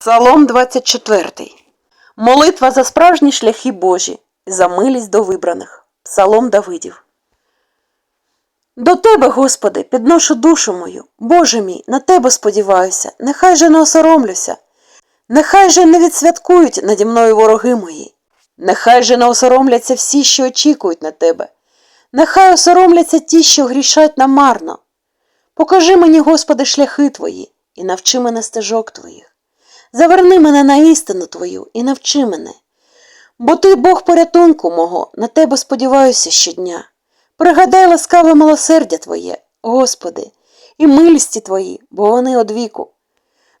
Псалом 24. Молитва за справжні шляхи Божі, за милість до вибраних. Псалом Давидів. До Тебе, Господи, підношу душу мою. Боже мій, на Тебе сподіваюся, нехай же не осоромлюся. Нехай же не відсвяткують наді мною вороги мої. Нехай же не осоромляться всі, що очікують на Тебе. Нехай осоромляться ті, що грішать намарно. Покажи мені, Господи, шляхи Твої, і навчи мене стежок Твоїх. Заверни мене на істину Твою і навчи мене. Бо Ти Бог порятунку мого, на Тебе сподіваюся щодня. Пригадай ласкаве милосердя Твоє, Господи, і милісті Твої, бо вони одвіку.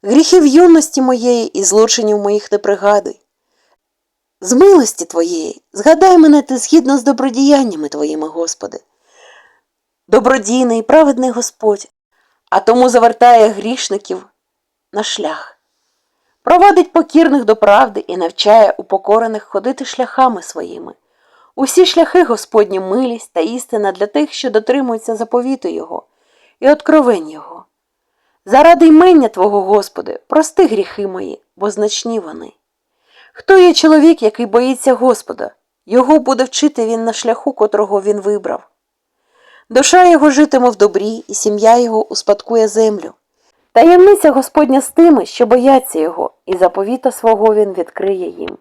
Гріхів юності моєї і злочинів моїх не пригадуй. З милості Твоєї згадай мене ти згідно з добродіяннями Твоїми, Господи. Добродійний і праведний Господь, а тому завертає грішників на шлях. Проводить покірних до правди і навчає упокорених ходити шляхами своїми. Усі шляхи Господні милість та істина для тих, що дотримуються заповіту Його і откровень Його. Заради ймення Твого, Господи, прости гріхи мої, бо значні вони. Хто є чоловік, який боїться Господа? Його буде вчити він на шляху, котрого він вибрав. Душа його житиме в добрі, і сім'я його успадкує землю. Таємниця Господня з тими, що бояться його, і заповіта свого він відкриє їм.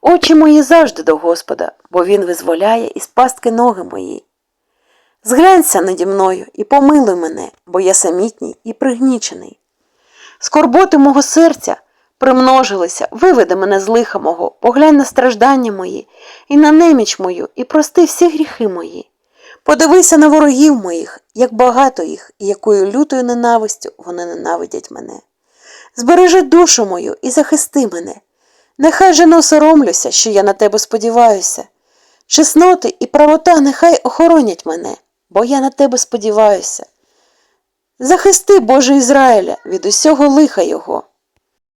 Очі мої завжди до Господа, бо Він визволяє із пастки ноги мої. Зглянься наді мною і помилуй мене, бо я самітній і пригнічений. Скорботи мого серця примножилися, виведи мене з лиха мого, поглянь на страждання мої, і на неміч мою, і прости всі гріхи мої. Подивися на ворогів моїх, як багато їх, і якою лютою ненавистю вони ненавидять мене. Збережи душу мою і захисти мене. Нехай же не осоромлюся, що я на тебе сподіваюся. Чесноти і правота нехай охоронять мене, бо я на тебе сподіваюся. Захисти, Боже Ізраїля, від усього лиха його.